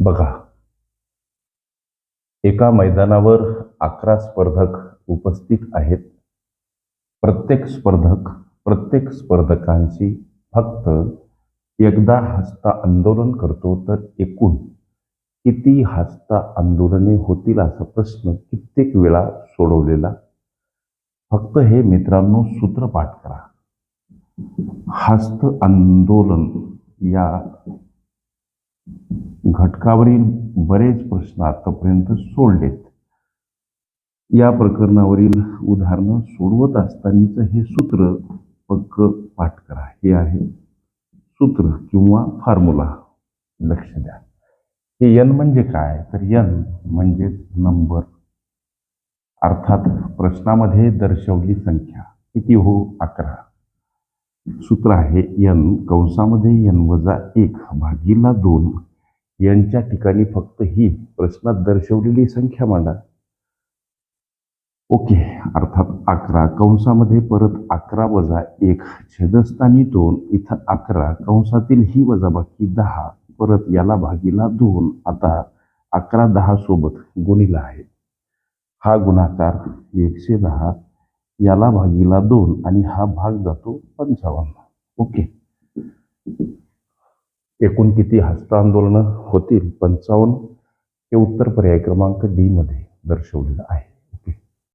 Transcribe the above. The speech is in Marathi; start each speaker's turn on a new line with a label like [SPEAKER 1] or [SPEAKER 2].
[SPEAKER 1] बघा. एका मैदानावर अकरा स्पर्धक उपस्थित आहेत. प्रत्येक स्पर्धक प्रत्येक स्पर्धकांशी फक्त एकदा हस्ता आंदोलन करतो तर एकूण किती हस्ता आंदोलने होतील असा प्रश्न कित्येक वेळा सोडवलेला. फक्त हे मित्रांनो सूत्रपाठ करा. हस्त आंदोलन या घटकावरील बरेच प्रश्न आतापर्यंत सोडलेत. या प्रकरणावरील उदाहरणं सोडवत असतानाचं हे सूत्र पक्क पाठ करा. हे आहे सूत्र किंवा फॉर्म्युला लक्ष द्या. हे यन म्हणजे काय? तर यन म्हणजे नंबर अर्थात प्रश्नामध्ये दर्शवली संख्या. किती हो? अकरा. सूत्र आहे यन कंसामध्ये यन वजा एक भागीला दोन. यांच्या ठिकाणी फक्त ही प्रश्नात दर्शवलेली संख्या मांडा. ओके अर्थात अकरा कंसामध्ये परत अकरा वजा एक छेदस्थानी दोन इथं अकरा कंसातील ही वजाबाकी दहा परत याला भागीला दोन. आता अकरा दहा सोबत गुणिला आहे. हा गुणाकार एकशे दहा याला भागीला दोन आणि हा भाग जातो पंचावन्न. ओके. एकूण किती हस्त आंदोलनं होतील? पंचावन्न हे उत्तर पर्याय क्रमांक डी मध्ये दर्शवलेलं आहे.